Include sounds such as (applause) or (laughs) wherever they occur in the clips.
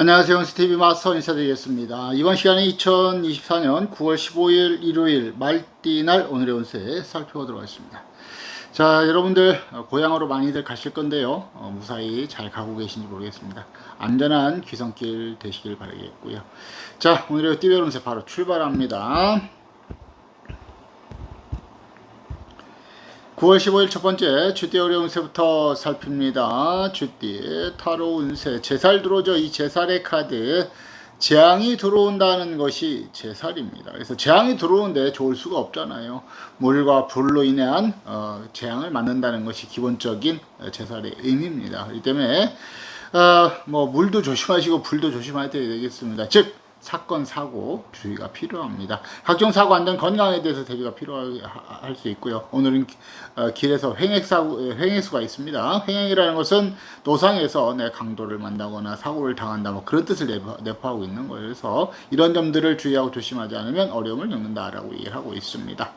안녕하세요. 스티비 마스터 인사드리겠습니다. 이번 시간에 2024년 9월 15일 일요일 말띠날 오늘의 운세 살펴보도록 하겠습니다. 자, 여러분들 어, 고향으로 많이들 가실 건데요. 어, 무사히 잘 가고 계신지 모르겠습니다. 안전한 귀성길 되시길 바라겠고요. 자, 오늘의 띠별 운세 바로 출발합니다. 9월 15일 첫 번째 쥐띠 어려운 운세부터 살핍니다. 쥐띠 타로 운세 제살 들어오죠. 이 제살의 카드 재앙이 들어온다는 것이 제살입니다. 그래서 재앙이 들어오는데 좋을 수가 없잖아요. 물과 불로 인한 어, 재앙을 맞는다는 것이 기본적인 어, 제살의 의미입니다. 그렇기 때문에 어, 뭐 물도 조심하시고 불도 조심해야 되겠습니다. 즉 사건 사고 주의가 필요합니다. 각종 사고 안전 건강에 대해서 대비가 필요할 수 있고요. 오늘은 어, 길에서 횡액 사고 횡액수가 있습니다. 횡액이라는 것은 노상에서 내 강도를 만나거나 사고를 당한다 뭐 그런 뜻을 내포, 내포하고 있는 거예요. 그래서 이런 점들을 주의하고 조심하지 않으면 어려움을 겪는다라고 얘기를 하고 있습니다.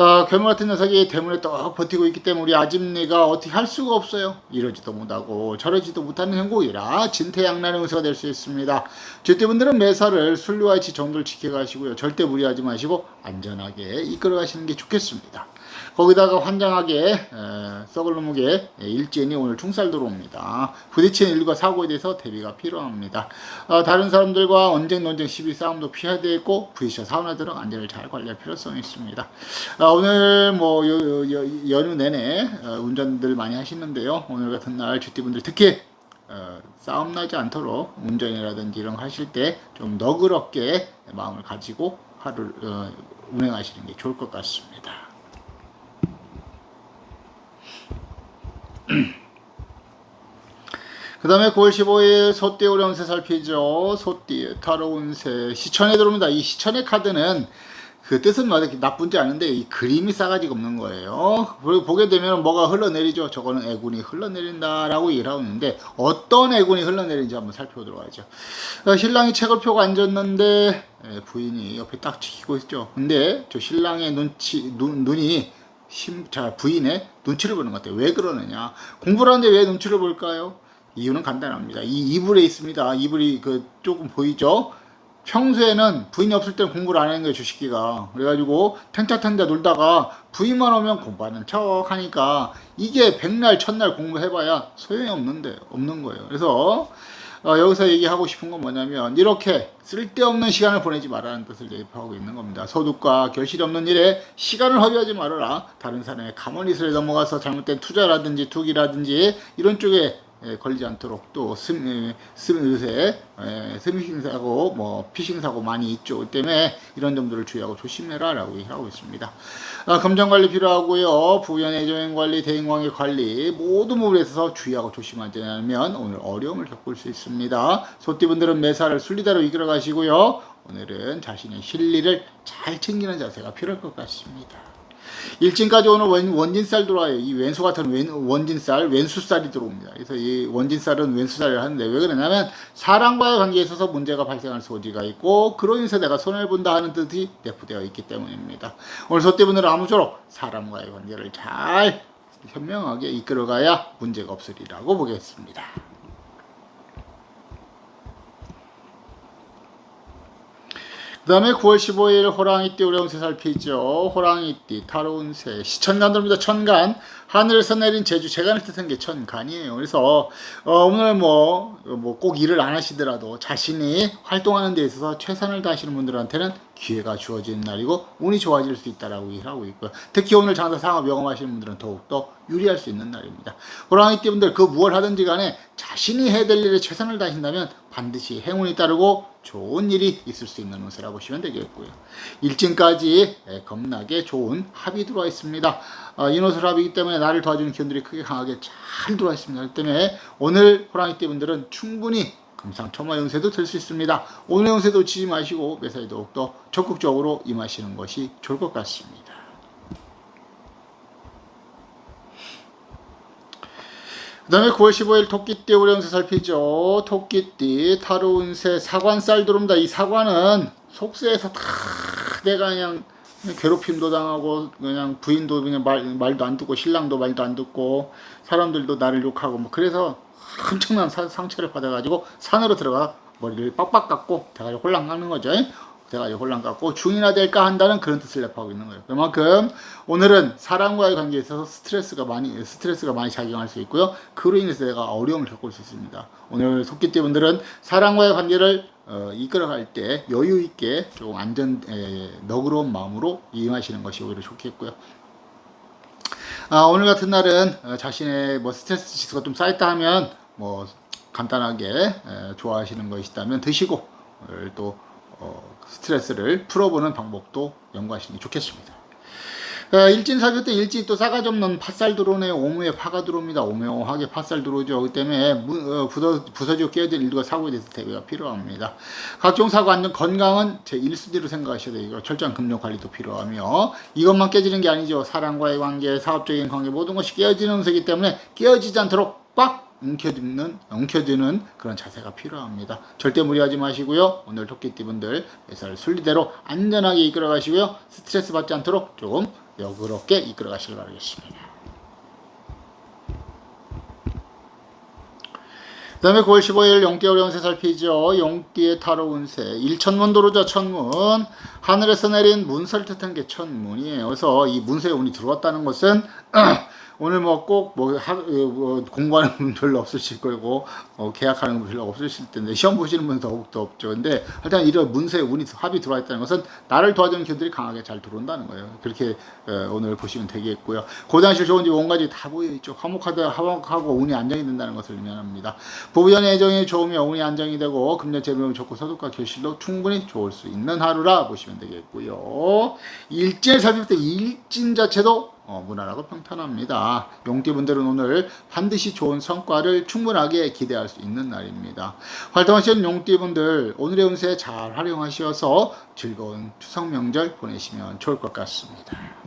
어, 괴물 같은 녀석이 대문에 떡 버티고 있기 때문에 우리 아집내가 어떻게 할 수가 없어요. 이러지도 못하고 저러지도 못하는 행복이라 진퇴양난의 운세가 될 수 있습니다. 쥐띠분들은 매사를 순리와 이치 정도를 지켜가시고요. 절대 무리하지 마시고 안전하게 이끌어 가시는 게 좋겠습니다. 거기다가 환장하게 에, 썩을 놈에게 일진이 오늘 충살 들어옵니다. 부딪히는 일과 사고에 대해서 대비가 필요합니다. 어, 다른 사람들과 언쟁 논쟁 시비 싸움도 피해야 되고 부딪혀 들어 안전을 잘 관리할 필요성이 있습니다. 아, 오늘 뭐 요, 요, 연휴 내내 어, 운전들 많이 하시는데요. 오늘 같은 날 쥐띠분들 특히 어, 싸움 나지 않도록 운전이라든지 이런 거 하실 때 좀 너그럽게 마음을 가지고 하루를 어, 운행하시는 게 좋을 것 같습니다. 그 다음에 9월 15일 소띠 오령세 살피죠. 소띠 타로 운세 시천에 들어옵니다. 이 시천의 카드는 그 뜻은 뭐 나쁜지 아는데 이 그림이 싸가지가 없는 거예요. 그리고 보게 되면 뭐가 흘러내리죠. 저거는 애군이 흘러내린다라고 얘기를 하고 있는데 어떤 애군이 흘러내리는지 한번 살펴보도록 하죠. 어, 신랑이 책을 펴고 앉았는데 예, 부인이 옆에 딱 지키고 있죠. 근데 저 신랑의 눈치 눈, 눈이 심, 자 부인의 눈치를 보는 것 같아요. 왜 그러느냐? 공부를 하는데 왜 눈치를 볼까요? 이유는 간단합니다. 이 이불에 있습니다. 이불이 그 조금 보이죠? 평소에는 부인이 없을 때는 공부를 안 하는 거예요, 주식기가. 그래가지고 탱자탱자 놀다가 부인만 오면 공부하는 척 하니까 이게 백날, 첫날 공부해봐야 소용이 없는데, 없는 거예요. 그래서 어, 여기서 얘기하고 싶은 건 뭐냐면 이렇게 쓸데없는 시간을 보내지 말라는 뜻을 얘기하고 있는 겁니다. 소득과 결실이 없는 일에 시간을 허비하지 말아라. 다른 사람의 가머니슬에 넘어가서 잘못된 투자라든지 투기라든지 이런 쪽에 예, 걸리지 않도록 또 스, 예, 스, 요새 예, 스미싱 사고 뭐 피싱 사고 많이 있죠. 그 때문에 이런 점들을 주의하고 조심해라 라고 얘기하고 있습니다. 아, 금전 관리 필요하고요. 부연 애정 관리, 대인관계 관리 부분에 있어서 주의하고 조심하지 않으면 오늘 어려움을 겪을 수 있습니다. 소띠분들은 매사를 순리대로 이끌어 가시고요. 오늘은 자신의 실리를 잘 챙기는 자세가 필요할 것 같습니다. 일진까지 오늘 원, 원진쌀 들어와요. 이 왼수 같은 왼, 원진쌀, 왼수쌀이 들어옵니다. 그래서 이 원진쌀은 왼수쌀을 하는데 왜 그러냐면 사람과의 관계에 있어서 문제가 발생할 소지가 있고 그로 인해서 내가 손해를 본다 하는 뜻이 내포되어 있기 때문입니다. 오늘 소띠분들은 아무쪼록 사람과의 관계를 잘 현명하게 이끌어가야 문제가 없으리라고 보겠습니다. 그 다음에 9월 15일 호랑이띠 우려운세 살피죠. 호랑이띠 타로운세 시천간 들입니다. 천간 하늘에서 내린 제주 재간을 뜻한 게 천간이에요. 그래서 어, 오늘 뭐 뭐 꼭 일을 안 하시더라도 자신이 활동하는 데 있어서 최선을 다하시는 분들한테는 기회가 주어지는 날이고 운이 좋아질 수 있다라고 얘기하고 있고요. 특히 오늘 장사 상업 영업하시는 분들은 더욱더 유리할 수 있는 날입니다. 호랑이 띠 분들 그 무엇 하든지 간에 자신이 해야 될 일에 최선을 다하신다면 반드시 행운이 따르고 좋은 일이 있을 수 있는 운세라고 보시면 되겠고요. 일진까지 예, 겁나게 좋은 합이 들어와 있습니다. 어, 인호술 합이기 때문에 나를 도와주는 기운들이 크게 강하게 잘 들어와 있습니다. 그렇기 때문에 오늘 호랑이 띠 분들은 충분히 금상첨화 운세도 될수 있습니다. 오늘 운세 놓치지 마시고 매사에 더욱더 적극적으로 임하시는 것이 좋을 것 같습니다. 그 다음에 9월 15일 토끼띠 우려운세 살피죠. 토끼띠 타로운세 사관살 들어옵니다. 이 사관은 속세에서 다 내가 그냥 괴롭힘도 당하고 그냥 부인도 그냥 말, 말도 안 듣고 신랑도 말도 안 듣고 사람들도 나를 욕하고 뭐 그래서 엄청난 사, 상처를 받아가지고 산으로 들어가 머리를 빡빡 깎고 대가리 홀랑 깎는 거죠. 대가리 홀랑 깎고 중이나 될까 한다는 그런 뜻을 내포하고 있는 거예요. 그만큼 오늘은 사람과의 관계에 있어서 스트레스가 많이 스트레스가 많이 작용할 수 있고요. 그로 인해서 내가 어려움을 겪을 수 있습니다. 오늘 속기띠 분들은 사람과의 관계를 어, 이끌어갈 때 여유 있게 조금 안전 에, 너그러운 마음으로 임하시는 것이 오히려 좋겠고요. 아, 오늘 같은 날은 어, 자신의 뭐 스트레스 지수가 좀 쌓였다 하면 뭐 간단하게 에, 좋아하시는 것이 있다면 드시고 또 어, 스트레스를 풀어보는 방법도 연구하시는 게 좋겠습니다. 어, 일진사교 때 일진이 또 싸가지 없는 팥살 들어오네요. 오무에 파가 들어옵니다. 오묘하게 팥살 들어오죠. 그 때문에 무, 어, 부서, 부서지고 깨어진 일과 사고에 대해서 대비가 필요합니다. 각종 사고 안전 건강은 제 1순위로 생각하셔야 돼요. 철저한 금융 관리도 필요하며 이것만 깨지는 게 아니죠. 사람과의 관계, 사업적인 관계 모든 것이 깨어지는 운세이기 때문에 깨어지지 않도록 꽉 움켜드는, 움켜드는 그런 자세가 필요합니다. 절대 무리하지 마시고요. 오늘 토끼띠 분들 매사를 순리대로 안전하게 이끌어 가시고요. 스트레스 받지 않도록 조금 여그럽게 이끌어 가시길 바라겠습니다. 그 다음에 9월 15일 용띠 어려운 세 살피죠. 용띠의 타로 운세. 일천문 도로죠, 천문. 하늘에서 내린 문설 뜻한 게 천문이에요. 그래서 이 문서에 운이 들어왔다는 것은 (clears throat) 오늘 뭐꼭뭐뭐 공부하는 분 별로 없으실 거고 어, 계약하는 분 별로 없으실 텐데 시험 보시는 분은 더욱더 없죠. 근데 일단 이런 문서에 운이 합이 들어와 있다는 것은 나를 도와주는 기들이 강하게 잘 들어온다는 거예요. 그렇게 어, 오늘 보시면 되겠고요. 고단실 좋은 집 온가지 다 보여 있죠. 화목하다 화목하고 운이 안정이 된다는 것을 의미합니다. 부부연의 애정이 좋으면 운이 안정이 되고 금전 재물이 좋고 소득과 결실도 충분히 좋을 수 있는 하루라 보시면 되겠고요. 일진을 살필 때 일진 자체도 어, 무난하고 평탄합니다. 용띠분들은 오늘 반드시 좋은 성과를 충분하게 기대할 수 있는 날입니다. 활동하시는 용띠분들 오늘의 운세 잘 활용하셔서 즐거운 추석 명절 보내시면 좋을 것 같습니다.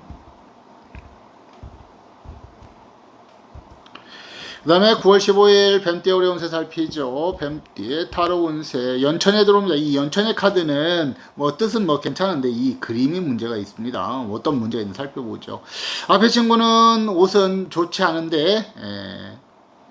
그 다음에 9월 15일 뱀띠 어려운 세 살피죠. 뱀띠의 타로 운세. 연천에 들어옵니다. 이 연천의 카드는 뭐 뜻은 뭐 괜찮은데 이 그림이 문제가 있습니다. 어떤 문제가 있는지 살펴보죠. 앞에 친구는 옷은 좋지 않은데, 에,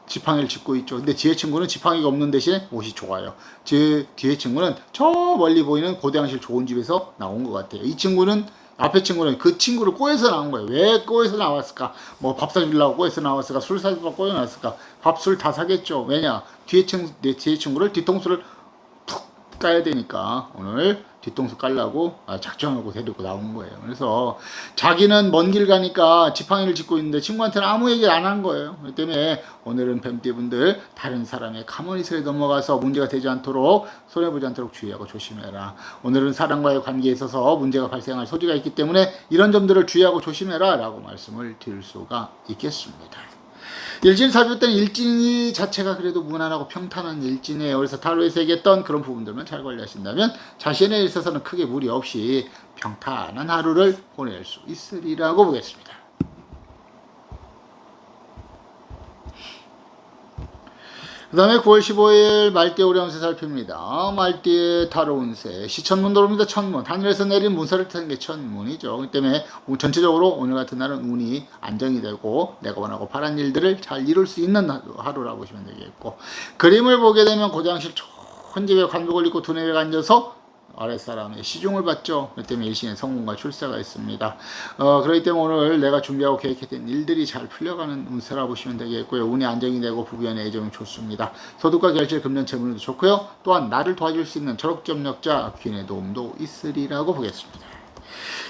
지팡이를 짚고 있죠. 근데 뒤에 친구는 지팡이가 없는 대신에 옷이 좋아요. 제 뒤에 친구는 저 멀리 보이는 고대항실 좋은 집에서 나온 것 같아요. 이 친구는 앞에 친구는 그 친구를 꼬에서 나온 거예요. 왜 꼬에서 나왔을까? 뭐 밥 사주려고 꼬에서 나왔을까? 술 사주려고 꼬에서 나왔을까? 밥 술 다 사겠죠. 왜냐? 뒤에 친, 내 뒤에 친구를 뒤통수를 푹 까야 되니까 오늘 뒤통수 깔라고 아, 작정하고 데리고 나온 거예요. 그래서 자기는 먼 길 가니까 지팡이를 짚고 있는데 친구한테는 아무 얘기 안한 거예요. 그렇기 때문에 오늘은 뱀띠분들 다른 사람의 가머니설에 넘어가서 문제가 되지 않도록 손해보지 않도록 주의하고 조심해라. 오늘은 사람과의 관계에 있어서 문제가 발생할 소지가 있기 때문에 이런 점들을 주의하고 조심해라 라고 말씀을 드릴 수가 있겠습니다. 일진 사주 때는 일진 자체가 그래도 무난하고 평탄한 일진이에요. 그래서 타로에서 얘기했던 그런 부분들만 잘 관리하신다면 자신에 있어서는 크게 무리 없이 평탄한 하루를 보낼 수 있으리라고 보겠습니다. 그 다음에 9월 15일 말띠 오령세 살핍니다. 말띠의 타로 운세. 시천문 도로입니다. 천문. 하늘에서 내린 문서를 타는 게 천문이죠. 그 때문에 전체적으로 오늘 같은 날은 운이 안정이 되고 내가 원하고 바란 일들을 잘 이룰 수 있는 하루라고 보시면 되겠고 그림을 보게 되면 고장실 좋은 집에 관복을 입고 두뇌에 앉아서 아랫사람의 시중을 받죠. 그 때문에 일신의 성공과 출세가 있습니다. 어, 그렇기 때문에 오늘 내가 준비하고 계획했던 일들이 잘 풀려가는 운세라 보시면 되겠고요. 운이 안정이 되고 부부연의 애정이 좋습니다. 소득과 결실, 금전, 재물도 좋고요. 또한 나를 도와줄 수 있는 철학점력자 귀인의 도움도 있으리라고 보겠습니다.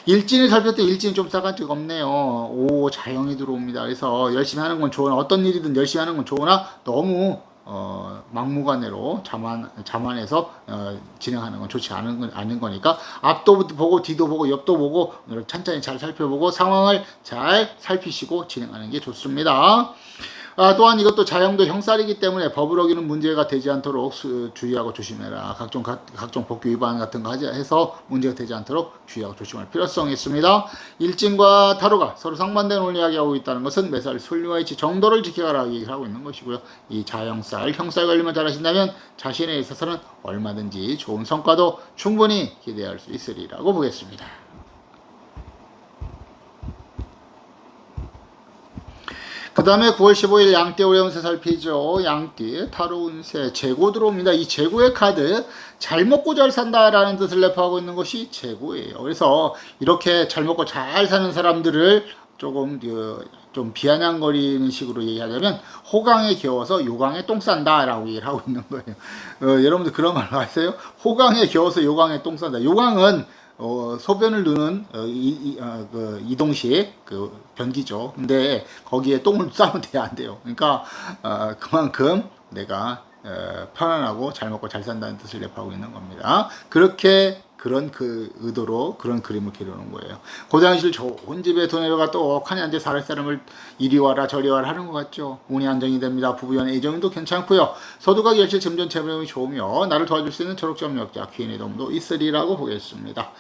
일진을 살폈을 때 일진이 좀 싸가지가 없네요. 오, 자영이 들어옵니다. 그래서 열심히 하는 건 좋으나, 어떤 일이든 열심히 하는 건 좋으나, 너무 어, 막무가내로 자만, 자만해서 어, 진행하는 건 좋지 않은, 건, 않은 거니까 앞도 보고 뒤도 보고 옆도 보고 천천히 잘 살펴보고 상황을 잘 살피시고 진행하는 게 좋습니다. 아, 또한 이것도 자영도 형살이기 때문에 법을 어기는 문제가 되지 않도록 수, 주의하고 조심해라. 각종 각, 각종 법규 위반 같은 거 하지 해서 문제가 되지 않도록 주의하고 조심할 필요성이 있습니다. 일진과 타로가 서로 상반된 논리하게 하고 있다는 것은 매살 순리와 이치 정도를 지켜가라 얘기를 하고 있는 것이고요. 이 자영살, 형살 관리만 잘하신다면 자신에 있어서는 얼마든지 좋은 성과도 충분히 기대할 수 있으리라고 보겠습니다. 그 다음에 9월 15일 양띠 오래운세 살피죠. 양띠 타로 운세 재고 들어옵니다. 이 재고의 카드 잘 먹고 잘 산다라는 뜻을 내포하고 있는 것이 재고예요. 그래서 이렇게 잘 먹고 잘 사는 사람들을 조금 그, 좀 비아냥거리는 식으로 얘기하자면 호강에 겨워서 요강에 똥 싼다라고 얘기를 하고 있는 거예요. 어, 여러분들 그런 말 아세요? 호강에 겨워서 요강에 똥 싼다. 요강은 어, 소변을 누는 어, 이, 이, 어, 그 이동식 그 변기죠. 근데 거기에 똥을 (laughs) 싸면 돼야 안 돼요. 그러니까 어, 그만큼 내가 어, 편안하고 잘 먹고 잘 산다는 뜻을 내포하고 있는 겁니다. 그렇게 그런 그 의도로 그런 그림을 그려놓은 거예요. 고장실 좋은 집에 도내려가 똑하니한테 살할 사람을 이리 와라 저리 와라 하는 것 같죠. 운이 안정이 됩니다. 부부연 애정도 괜찮고요. 서두가 결실 점전 재물이 좋으며 나를 도와줄 수 있는 초록점력자 귀인의 도움도 있으리라고 보겠습니다.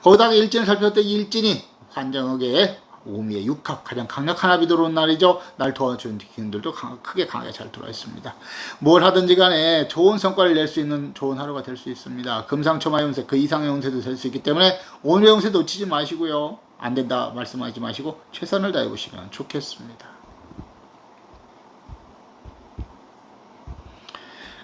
거기다가 일진을 살펴볼 때 일진이 환정하게 오미의 육합 가장 강력한 합이 들어온 날이죠. 날 도와주는 기운들도 강, 크게 강하게 잘 들어와 있습니다. 뭘 하든지 간에 좋은 성과를 낼 수 있는 좋은 하루가 될 수 있습니다. 금상첨화 운세 그 이상의 운세도 될 수 있기 때문에 오늘의 운세 놓치지 마시고요. 안 된다 말씀하지 마시고 최선을 다해 보시면 좋겠습니다.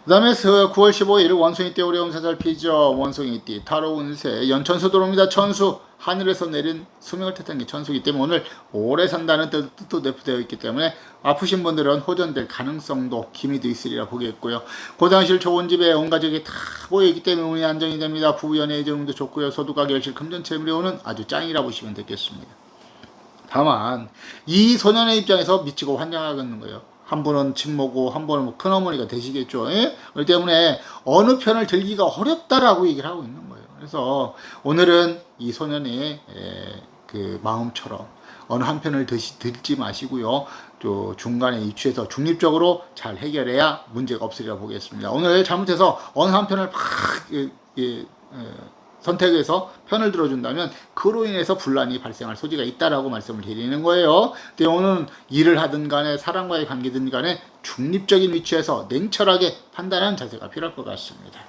그 다음에 9월 15일 원숭이 띠 오래 운세 살피죠. 원숭이 띠 타로 운세 연천수 들어옵니다. 천수 하늘에서 내린 수명을 뜻한 게 천수기 때문에 오늘 오래 산다는 뜻도 내포되어 있기 때문에 아프신 분들은 호전될 가능성도 기미도 있으리라 보겠고요. 고장실 좋은 집에 온 가족이 다 모여있기 때문에 운이 안정이 됩니다. 부부 연애 애정도 좋고요. 소두가 결실 금전채물이 오는 아주 짱이라 보시면 되겠습니다. 다만 이 소년의 입장에서 미치고 환장하겠는 거예요. 한 분은 친모고 한 분은 뭐 큰어머니가 되시겠죠. 예? 그렇기 때문에 어느 편을 들기가 어렵다라고 얘기를 하고 있는 거예요. 그래서 오늘은 이 소년의 에, 그 마음처럼 어느 한 편을 드시, 들지 마시고요. 또 중간에 위치해서 중립적으로 잘 해결해야 문제가 없으리라 보겠습니다. 오늘 잘못해서 어느 한 편을 막 예, 예, 선택해서 편을 들어준다면 그로 인해서 분란이 발생할 소지가 있다라고 말씀을 드리는 거예요. 오늘 일을 하든 간에 사람과의 관계든 간에 중립적인 위치에서 냉철하게 판단하는 자세가 필요할 것 같습니다.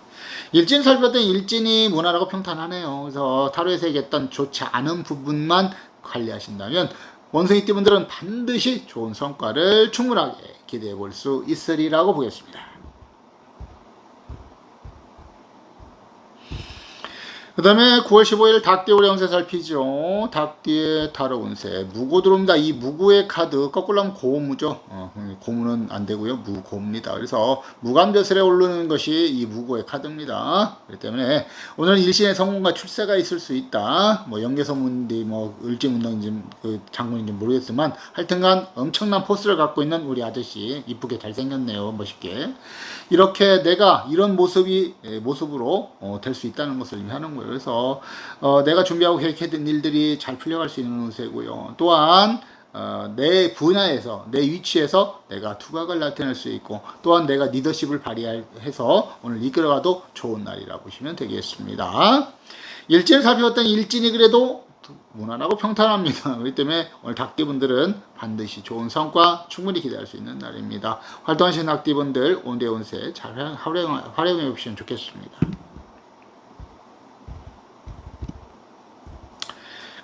일진 살펴봤더니 일진이 무난하고 평탄하네요. 그래서 타로에서 얘기했던 좋지 않은 부분만 관리하신다면 원숭이 띠분들은 반드시 좋은 성과를 충분하게 기대해 볼 수 있으리라고 보겠습니다. 그 다음에 9월 15일 닭띠 오래운세 살피죠. 닭띠의 타로 운세. 무고 들어옵니다. 이 무고의 카드, 거꾸로 하면 고무죠. 어, 고무는 안 되고요. 무고입니다. 그래서 무감벼슬에 오르는 것이 이 무고의 카드입니다. 그렇기 때문에 오늘 일신의 성공과 출세가 있을 수 있다. 뭐 연개소문인지 뭐 을지문동인지 그 장군인지 모르겠지만 하여튼간 엄청난 포스를 갖고 있는 우리 아저씨 이쁘게 잘생겼네요. 멋있게. 이렇게 내가 이런 모습이 모습으로 어, 될 수 있다는 것을 의미하는 거예요. 그래서 어, 내가 준비하고 계획했던 일들이 잘 풀려갈 수 있는 운세고요. 또한 어, 내 분야에서 내 위치에서 내가 투각을 나타낼 수 있고 또한 내가 리더십을 발휘해서 오늘 이끌어가도 좋은 날이라 보시면 되겠습니다. 일진을 살펴봤던 일진이 그래도 무난하고 평탄합니다. (laughs) 그렇기 때문에 오늘 닭띠분들은 반드시 좋은 성과 충분히 기대할 수 있는 날입니다. 활동하시는 닭띠분들 온대 온세 잘 활용해 보시면 좋겠습니다.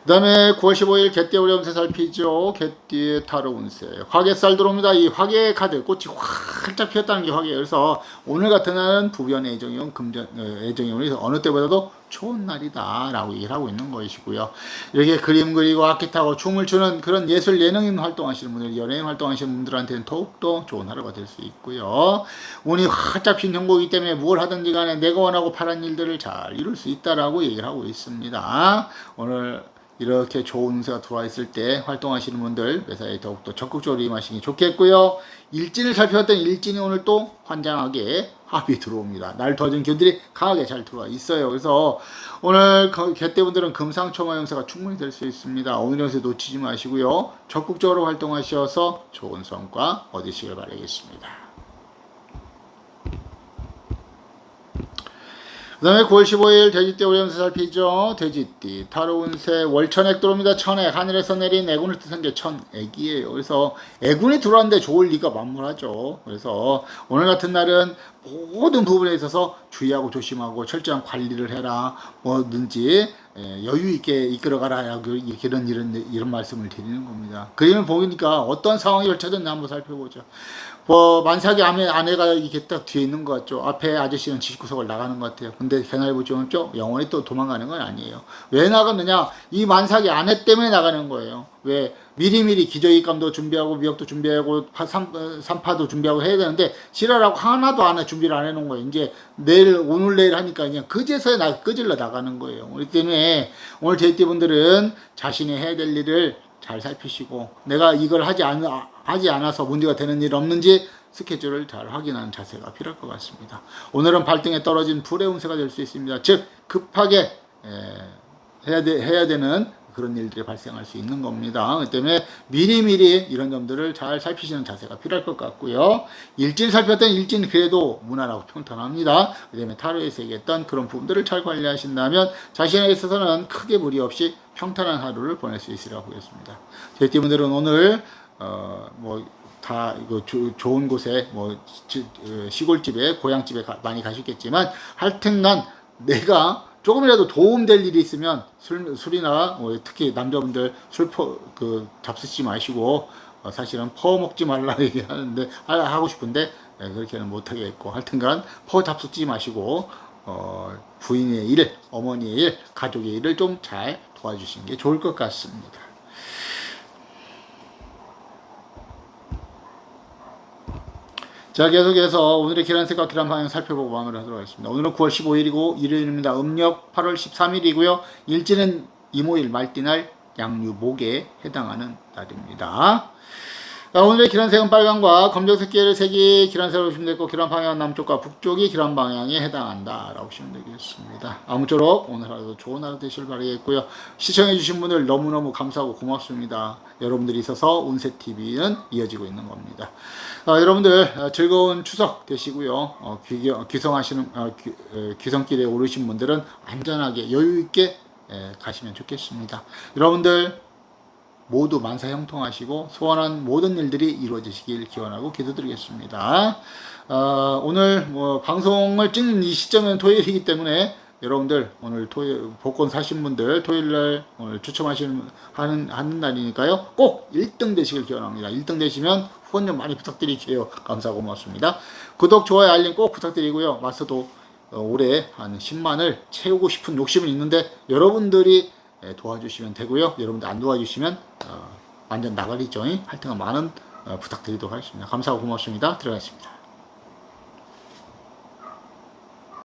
그 다음에 9월 15일 개띠 오렴세 살피죠. 개띠의 타로 운세. 화개살 들어옵니다. 이 화개 카드 꽃이 활짝 피었다는 게 화개예요. 그래서 오늘 같은 날은 부변 애정용 금전 어, 애정용 그래서 어느 때보다도 좋은 날이다 라고 얘기를 하고 있는 것이고요. 이렇게 그림 그리고 악기 타고 춤을 추는 그런 예술 예능인 활동하시는 분들, 연예인 활동하시는 분들한테는 더욱더 좋은 하루가 될 수 있고요. 운이 활짝 핀 형국이기 때문에 뭘 하든지 간에 내가 원하고 바란 일들을 잘 이룰 수 있다라고 얘기를 하고 있습니다. 오늘 이렇게 좋은 운세가 들어와 있을 때 활동하시는 분들 매사에 더욱더 적극적으로 임하시기 좋겠고요. 일진을 살펴봤더니 일진이 오늘 또 환장하게 합이 들어옵니다. 날 도와준 기운들이 강하게 잘 들어와 있어요. 그래서 오늘 개떼분들은 금상첨화 영세가 충분히 될 수 있습니다. 오늘 영세 놓치지 마시고요. 적극적으로 활동하셔서 좋은 성과 얻으시길 바라겠습니다. 그 다음에 9월 15일 돼지띠 오련세 살피죠. 돼지띠 타로 운세 월천액 들어옵니다. 천액 하늘에서 내린 애군을 뜻한 게 천액이에요. 그래서 애군이 들어왔는데 좋을 리가 만무하죠. 그래서 오늘 같은 날은 모든 부분에 있어서 주의하고 조심하고 철저한 관리를 해라. 뭐든지 예, 여유 있게 이끌어가라. 이렇게 이런 이런 이런 말씀을 드리는 겁니다. 그림을 보니까 어떤 상황이 펼쳐졌나 한번 살펴보죠. 뭐 만삭이 아내, 아내가 이렇게 딱 뒤에 있는 것 같죠. 앞에 아저씨는 집구석을 나가는 것 같아요. 근데 개나리 보시면 좀 영원히 또 도망가는 건 아니에요. 왜 나갔느냐? 이 만삭이 아내 때문에 나가는 거예요. 왜 미리미리 기저귀감도 준비하고 미역도 준비하고 파, 삼, 어, 삼파도 준비하고 해야 되는데 지랄하고 하나도 안 해, 준비를 안 해놓은 거예요. 이제 내일 오늘 내일 하니까 그냥 그제서야 나 끄질러 나가는 거예요. 그렇기 때문에 오늘 제이띠분들은 자신이 해야 될 일을 잘 살피시고 내가 이걸 하지 않, 하지 않아서 문제가 되는 일 없는지 스케줄을 잘 확인하는 자세가 필요할 것 같습니다. 오늘은 발등에 떨어진 불의 운세가 될 수 있습니다. 즉 급하게 에, 해야, 되, 해야 되는 그런 일들이 발생할 수 있는 겁니다. 그 때문에 미리미리 이런 점들을 잘 살피시는 자세가 필요할 것 같고요. 일진 살폈던 일진 그래도 무난하고 평탄합니다. 그 다음에 타로에서 얘기했던 그런 부분들을 잘 관리하신다면 자신에 있어서는 크게 무리 없이 평탄한 하루를 보낼 수 있으리라고 보겠습니다. 저희 팀분들은 오늘 어, 뭐, 다, 이거 조, 좋은 곳에, 뭐, 지, 어, 시골집에, 고향집에 가, 많이 가셨겠지만, 하여튼 난 내가 조금이라도 도움될 일이 있으면 술, 술이나, 뭐, 특히 남자분들 술 퍼, 그, 잡수지 마시고, 어, 사실은 퍼 먹지 말라 (laughs) 얘기하는데, 하- 하고 싶은데, 예, 그렇게는 못하겠고, 하여튼간 퍼 잡수지 마시고, 어, 부인의 일, 어머니의 일, 가족의 일을 좀 잘 도와주시는 게 좋을 것 같습니다. 자 계속해서 오늘의 계란 방향 살펴보고 마무리하도록 하겠습니다. 오늘은 9월 15일이고 일요일입니다. 음력 8월 13일이고요. 일지는 이모일 말띠날 양유목에 해당하는 날입니다. 자, 오늘의 기란색은 빨강과 검정색 계열의 색이 기란색으로 보시면 되고 기란 방향은 남쪽과 북쪽이 기란 방향에 해당한다 라고 보시면 되겠습니다. 아무쪼록 오늘 하루도 좋은 하루 되시길 바라겠고요. 시청해 주신 분들 너무너무 감사하고 고맙습니다. 여러분들이 있어서 운세TV는 이어지고 있는 겁니다. 아, 여러분들 아, 즐거운 추석 되시고요. 어, 귀, 귀성하시는 어, 귀, 에, 귀성길에 오르신 분들은 안전하게 여유 있게 에, 가시면 좋겠습니다. 여러분들 모두 만사 형통하시고 소원한 모든 일들이 이루어지시길 기원하고 기도드리겠습니다. 어, 오늘 뭐 방송을 찍는 이 시점은 토요일이기 때문에 여러분들 오늘 토요일 복권 사신 분들 토요일 날 오늘 추첨하시는 하는 하는 날이니까요. 꼭 1등 되시길 기원합니다. 1등 되시면 후원 좀 많이 부탁드릴게요. 감사하고 고맙습니다. 구독, 좋아요, 알림 꼭 부탁드리고요. 마스도 어, 올해 한 10만을 채우고 싶은 욕심은 있는데 여러분들이 예, 도와주시면 되고요. 여러분들 안 도와주시면 어, 완전 나가리죠. 하여튼 많은 어, 부탁드리도록 하겠습니다. 감사하고 고맙습니다. 들어가겠습니다.